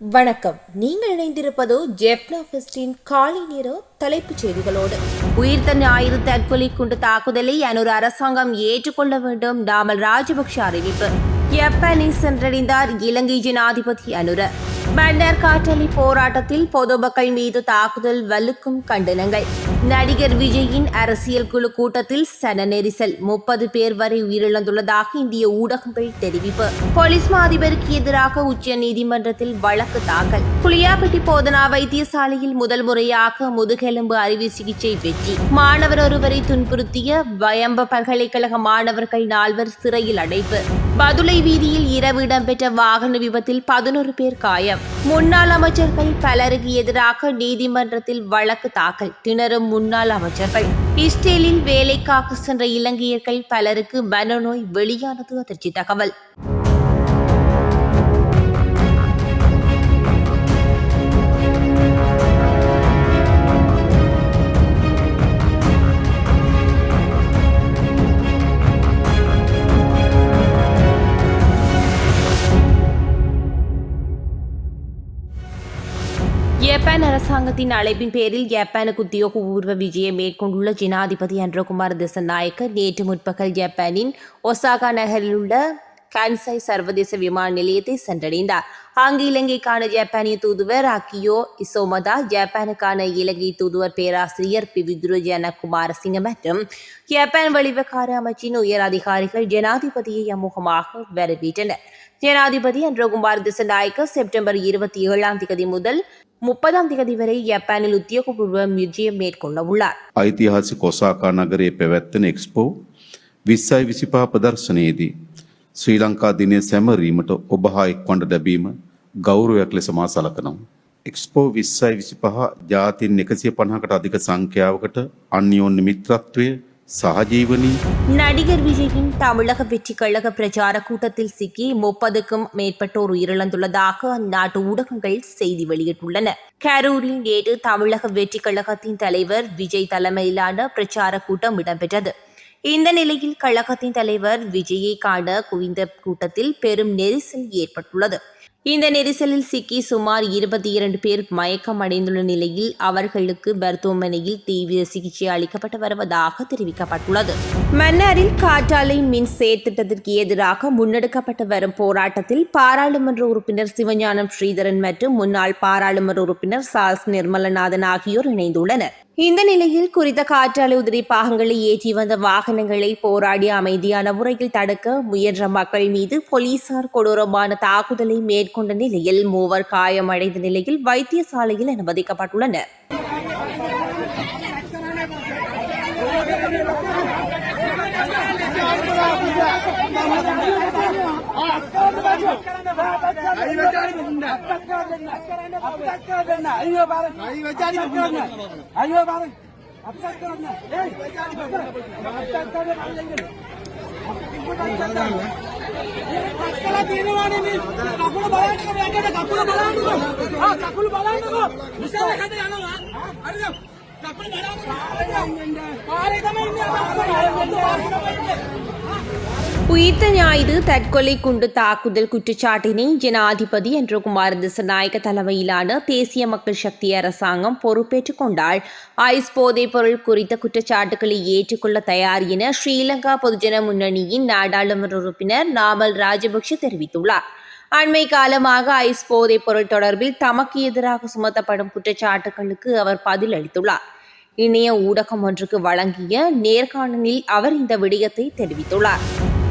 வணக்கம். நீங்கள் இணைந்திருப்பது ஜெப்னா ஃபெஸ்டின் காலை நேர தலைப்புச் செய்திகளோடு. உயிர்த்த ஞாயிறு தற்கொலை குண்டு தாக்குதலை அனூர் அரசாங்கம் ஏற்றுக்கொள்ள வேண்டும் நாமல் ராஜபக்ஷ அறிவிப்பு. ஜப்பானை சென்றடைந்தார் இலங்கை ஜனாதிபதி அனுர. பண்டர் காற்றலி போராட்டத்தில் பொதுமக்கள் மீது தாக்குதல் வலுக்கும் கண்டனங்கள். நடிகர் விஜயின் அரசியல் குழு கூட்டத்தில் சன நெரிசல் முப்பது பேர் வரை உயிரிழந்துள்ளதாக இந்திய ஊடகங்கள் தெரிவிப்பு. போலீஸ் மா அதிபருக்கு எதிராக உச்ச நீதிமன்றத்தில் வழக்கு தாக்கல். புளியாப்பட்டி போதனா வைத்தியசாலையில் முதல் முறையாக முதுகெலும்பு அறுவை சிகிச்சை வெற்றி. மாணவர் ஒருவரை துன்புறுத்திய வயம்ப பல்கலைக்கழக மாணவர்கள் நால்வர் சிறையில் அடைப்பு. பதுளை வீதியில் இரவு இடம்பெற்ற வாகன விபத்தில் பதினோரு பேர் காயம். முன்னாள் அமைச்சர்கள் பலருக்கு எதிராக நீதிமன்றத்தில் வழக்கு தாக்கல். திணறும் முன்னாள் அமைச்சர்கள். இஸ்ரேலில் வேலைக்காக சென்ற இலங்கையர்கள் பலருக்கு மனநோய் வெளியானது அதிர்ச்சி தகவல். ஜப்பான் அரசாங்கத்தின் அழைப்பின் பேரில் ஜப்பானுக்கு உத்தியோகபூர்வ விஜயம் மேற்கொண்டுள்ள ஜனாதிபதி அன்றகுமார் திசநாயக்க நேற்று முற்பகல் ஜப்பானின் ஒசாகா நகரில் உள்ள கான்சை சர்வதேச விமான நிலையத்தை சென்றடைந்தார். அங்கு இலங்கைக்கான ஜப்பானிய தூதுவர் அக்கியோ இசோமதா ஜப்பானுக்கான இலங்கை தூதுவர் பேராசிரியர் பிவித்ரு வித்ருஜன குமாரசிங்க மற்றும் ஜப்பான் வெளிவிவகார அமைச்சின் உயர் அதிகாரிகள் ஜனாதிபதியை அமுகமாக வரவேற்றனர். ஜனாதிபதி அன்றகுமார் திசநாயக்க செப்டம்பர் இருபத்தி ஏழாம் தேதி முதல் முப்பதாம் தேதி வரை ஜப்பானில் உத்தியோகபூர்வ விஜயம் மேற்கொள்ள உள்ளார் ඓතිහාසික ඔසාකා නගරයේ පැවැත්වෙන එක්ස්පෝ විස්සයි විසිපා ප්‍රදර්ශනයේදී ශ්‍රී ලංකා දිනය සැමරීමට ඔබ හා එක්වන්ඩ ලැබීම ගෞරවයක් ලෙස මා සලකනවා. එක්ස්පෝ විස්සයි විසිපහ ජාතින් එකසිය පණහකට අධික සංඛ්‍යාවකට අන්‍යෝන්‍ය මිත්‍රත්වය சகஜீவனி. நடிகர் விஜயின் தமிழக வெற்றி கழக பிரச்சார கூட்டத்தில் சிக்கி முப்பதுக்கும் மேற்பட்டோர் உயிரிழந்துள்ளதாக அந்நாட்டு ஊடகங்கள் செய்தி வெளியிட்டுள்ளன. கரூரில் நேற்று தமிழக வெற்றி கழகத்தின் தலைவர் விஜய் தலைமையிலான பிரச்சார கூட்டம் இடம்பெற்றது. இந்த நிலையில் கழகத்தின் தலைவர் விஜயை காண குவிந்த கூட்டத்தில் பெரும் நெரிசல் ஏற்பட்டுள்ளது. இந்த நெரிசலில் சிக்கி சுமார் இருபத்தி இரண்டு பேர் மயக்கம் அடைந்துள்ள நிலையில் அவர்களுக்கு மருத்துவமனையில் தீவிர சிகிச்சை அளிக்கப்பட்டு வருவதாக தெரிவிக்கப்பட்டுள்ளது. மன்னாரில் காற்றாலை மின் செயற்திட்டத்திற்கு எதிராக முன்னெடுக்கப்பட்டு வரும் போராட்டத்தில் பாராளுமன்ற உறுப்பினர் சிவஞானம் ஸ்ரீதரன் மற்றும் முன்னாள் பாராளுமன்ற உறுப்பினர் சால்ஸ் நிர்மலநாதன் ஆகியோர் இணைந்துள்ளனர். இந்த நிலையில் குறித்த காற்றாலை உதிரி பாகங்களை ஏற்றி வந்த வாகனங்களை போராடி அமைதியான முறையில் தடுக்க முயன்ற மக்கள் மீது போலீசார் கொடூரமான தாக்குதலை மேற்கொண்ட நிலையில் மூவர் காயமடைந்த நிலையில் வைத்தியசாலையில் அனுமதிக்கப்பட்டுள்ளனர். అయ్యో భారత్ అయ్యో భారత్ పక్కల తినవాడిని కప్పులు బలాంటి కప్పులు బలాంటి కప్పులు బలాంటి విశాఖ అడిగాం உயிர்த்த ஞாயிறு தற்கொலை குண்டு தாக்குதல் குற்றச்சாட்டினை ஜனாதிபதி என்று குமார் திசநாயக தலைமையிலான தேசிய மக்கள் சக்தி அரசாங்கம் பொறுப்பேற்றுக் கொண்டால் ஐஸ் போதைப் பொருள் குறித்த குற்றச்சாட்டுகளை ஏற்றுக்கொள்ள தயார் என ஸ்ரீலங்கா பொதுஜன முன்னணியின் நாடாளுமன்ற உறுப்பினர் நாமல் ராஜபக்ஷ தெரிவித்துள்ளார். அண்மை காலமாக ஐஸ் போதைப் பொருள் தொடர்பில் தமக்கு எதிராக சுமத்தப்படும் குற்றச்சாட்டுகளுக்கு அவர் பதில் அளித்துள்ளார். இணைய ஊடகம் ஒன்றுக்கு வழங்கிய நேர்காணலில் அவர் இந்த விடயத்தை தெரிவித்துள்ளார்.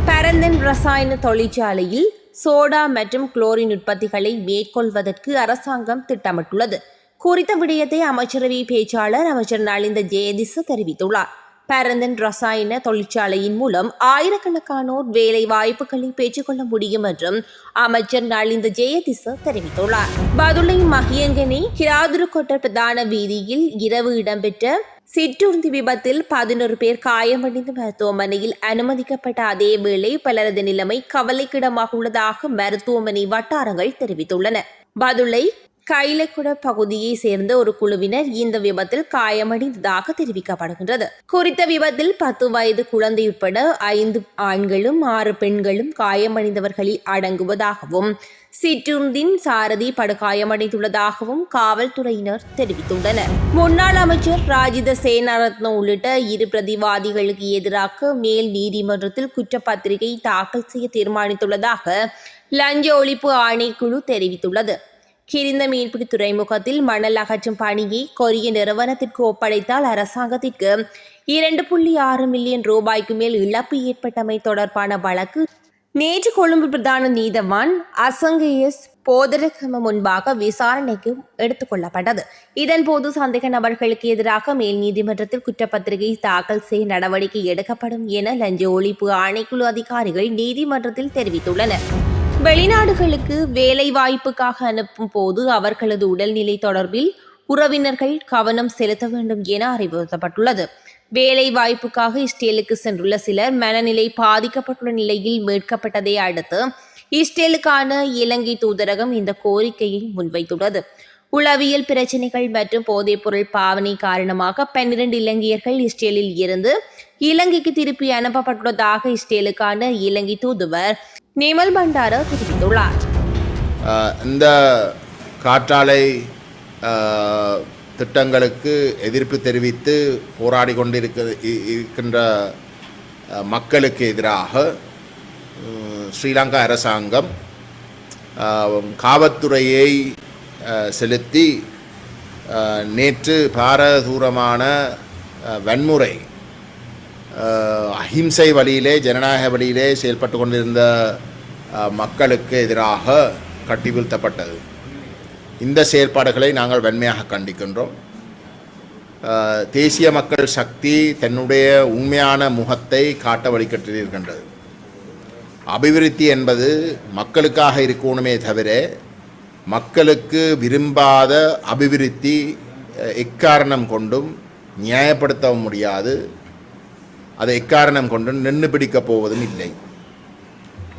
பரந்தன் ரசாயன தொழிற்சாலையில் சோடா மற்றும் குளோரின் உற்பத்திகளை மேற்கொள்வதற்கு அரசாங்கம் திட்டமிட்டுள்ளது. குறித்த விடயத்தை அமைச்சரவை பேச்சாளர் அமைச்சர் நலிந்த ஜெயதிச தெரிவித்துள்ளார். பரந்தன் ரசாயன தொழிற்சாலையின் மூலம் ஆயிரக்கணக்கானோர் வேலை வாய்ப்புகளை பெற்றுக்கொள்ள முடியும் என்றும் அமைச்சர் நலிந்த ஜெயதிச தெரிவித்துள்ளார். பதுளை மகியங்கனி கிராதுருக்கொட்ட பிரதான வீதியில் இரவு இடம்பெற்ற சிற்றுந்தி விபத்தில் பதினொரு பேர் காயமடைந்து மருத்துவமனையில் அனுமதிக்கப்பட்ட அதே வேளை பலரது நிலைமை கவலைக்கிடமாக உள்ளதாக மருத்துவமனை வட்டாரங்கள் தெரிவித்துள்ளன. பதுளை கைலக்குட பகுதியை சேர்ந்த ஒரு குழுவினர் இந்த விபத்தில் காயமடைந்ததாக தெரிவிக்கப்படுகின்றது. குறித்த விபத்தில் பத்து வயது குழந்தை உட்பட ஐந்து ஆண்களும் ஆறு பெண்களும் காயமடைந்தவர்களில் அடங்குவதாகவும் சிற்றுந்தின் சாரதி படுகாயமடைந்துள்ளதாகவும் காவல்துறையினர் தெரிவித்துள்ளனர். முன்னாள் அமைச்சர் ராஜித சேனாரத்ன உள்ளிட்ட இரு பிரதிவாதிகளுக்கு எதிராக மேல் நீதிமன்றத்தில் குற்றப்பத்திரிகை தாக்கல் செய்ய தீர்மானித்துள்ளதாக லஞ்ச ஒழிப்பு ஆணைக்குழு தெரிவித்துள்ளது. கிரிந்த மீன்பிடி துறைமுகத்தில் மணல் அகற்றும் பணியை கொரிய நிறுவனத்திற்கு ஒப்படைத்தால் அரசாங்கத்திற்கு இரண்டு புள்ளி ஆறு மில்லியன் ரூபாய்க்கு மேல் இழப்பு ஏற்பட்டமை தொடர்பான வழக்கு நேற்று கொழும்பு பிரதான நீதவான் அசங்கேயஸ் போதரகம முன்பாக விசாரணைக்கு எடுத்துக்கொள்ளப்பட்டது இதன்போது சந்தேக நபர்களுக்கு எதிராக மேல் நீதிமன்றத்தில் குற்றப்பத்திரிகை தாக்கல் செய்ய நடவடிக்கை எடுக்கப்படும் என லஞ்ச ஒழிப்பு ஆணைக்குழு அதிகாரிகள் நீதிமன்றத்தில் தெரிவித்துள்ளனர். வெளிநாடுகளுக்கு வேலை வாய்ப்புக்காக அனுப்பும் போது அவர்களது உடல்நிலை தொடர்பில் உறவினர்கள் கவனம் செலுத்த வேண்டும் என அறிவுறுத்தப்பட்டுள்ளது. வேலை வாய்ப்புக்காக இஸ்ரேலுக்கு சென்றுள்ள சிலர் மனநிலை பாதிக்கப்பட்டுள்ள நிலையில் மீட்கப்பட்டதை அடுத்து இஸ்ரேலுக்கான இலங்கை தூதரகம் இந்த கோரிக்கையை முன்வைத்துள்ளது. உளவியல் பிரச்சினைகள் மற்றும் போதைப்பொருள் பாவனை காரணமாக பன்னிரண்டு இலங்கையர்கள் இஸ்ரேலில் இருந்து இலங்கைக்கு திருப்பி அனுப்பப்பட்டுள்ளதாக இஸ்ரேலுக்கான இலங்கை தூதுவர் நிமல் பண்டார தெரிவித்துள்ளார். இந்த காற்றாலை திட்டங்களுக்கு எதிர்ப்பு தெரிவித்து போராடி கொண்டிருக்க இ- இருக்கின்ற மக்களுக்கு எதிராக ஸ்ரீலங்கா அரசாங்கம் காவல்துறையை செலுத்தி நேற்று பாரதூரமான வன்முறை அஹிம்சை வழியிலே ஜனநாயக வழியிலே செயல்பட்டு கொண்டிருந்த மக்களுக்கு எதிராக கட்டிவிழ்த்தப்பட்டது இந்த செயல்பாடுகளை நாங்கள் வன்மையாக கண்டிக்கின்றோம். தேசிய மக்கள் சக்தி தன்னுடைய உண்மையான முகத்தை காட்ட வழிகட்டிருக்கின்றது அபிவிருத்தி என்பது மக்களுக்காக இருக்கணுமே தவிர மக்களுக்கு விரும்பாத அபிவிருத்தி எக்காரணம் கொண்டும் நியாயப்படுத்த முடியாது. அதை எக்காரணம் கொண்டு நின்று பிடிக்கப் போவதும் இல்லை.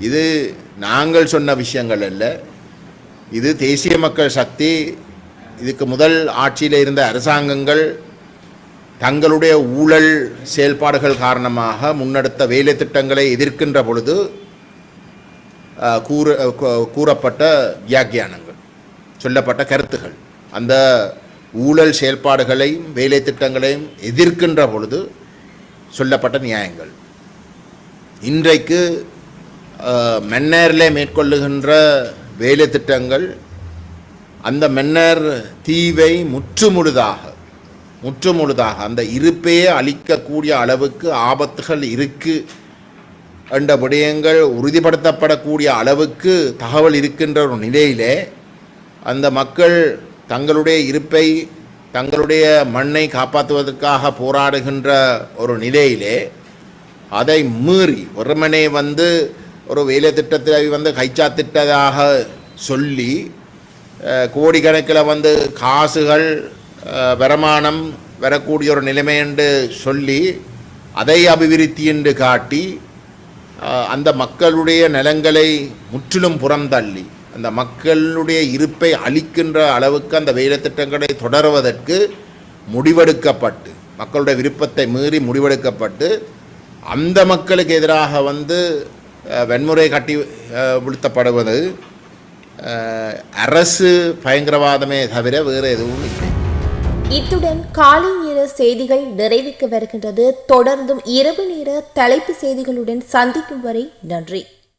இது நாங்கள் சொன்ன விஷயங்கள் அல்ல. இது தேசிய மக்கள் சக்தி இதுக்கு முதல் ஆட்சியில் இருந்த அரசாங்கங்கள் தங்களுடைய ஊழல் செயல்பாடுகள் காரணமாக முன்னெடுத்த வேலை திட்டங்களை எதிர்க்கின்ற பொழுது கூற கூறப்பட்ட வியாக்கியானங்கள் சொல்லப்பட்ட கருத்துகள். அந்த ஊழல் செயல்பாடுகளையும் வேலை திட்டங்களையும் எதிர்க்கின்ற பொழுது சொல்லப்பட்ட நியாயங்கள். இன்றைக்கு அஹ், மேற்கொள்ளுகின்ற வேலை திட்டங்கள் அந்த மன்னர் தீவை முற்றுமுழுதாக முற்றுமுழுதாக அந்த இருப்பையே அழிக்கக்கூடிய அளவுக்கு ஆபத்துகள் இருக்கு என்ற விடயங்கள் உறுதிப்படுத்தப்படக்கூடிய அளவுக்கு தகவல் இருக்கின்ற ஒரு நிலையிலே அந்த மக்கள் தங்களுடைய இருப்பை தங்களுடைய மண்ணை காப்பாற்றுவதற்காக போராடுகின்ற ஒரு நிலையிலே அதை மீறி வெறுமனே வந்து ஒரு வேலை திட்டத்தை வந்து கைச்சாத்திட்டதாக சொல்லி கோடிக்கணக்கில் வந்து காசுகள் வருமானம் வரக்கூடிய ஒரு நிலைமை என்று சொல்லி அதை அபிவிருத்தி என்று காட்டி அந்த மக்களுடைய நலங்களை முற்றிலும் புறந்தள்ளி. அந்த மக்களுடைய இருப்பை அளிக்கின்ற அளவுக்கு அந்த வேலை திட்டங்களை தொடர்வதற்கு முடிவெடுக்கப்பட்டு மக்களுடைய விருப்பத்தை மீறி முடிவெடுக்கப்பட்டு அந்த மக்களுக்கு எதிராக வந்து வன்முறை கட்டி அஹ், வீழ்த்தப்படுவது அரசு பயங்கரவாதமே தவிர வேறு எதுவும் இல்லை. இத்துடன் காலை நேர செய்திகள் நிறைவுக்கு வருகின்றது. தொடர்ந்தும் இரவு நேர தலைப்பு செய்திகளுடன் சந்திக்கும் வரை நன்றி.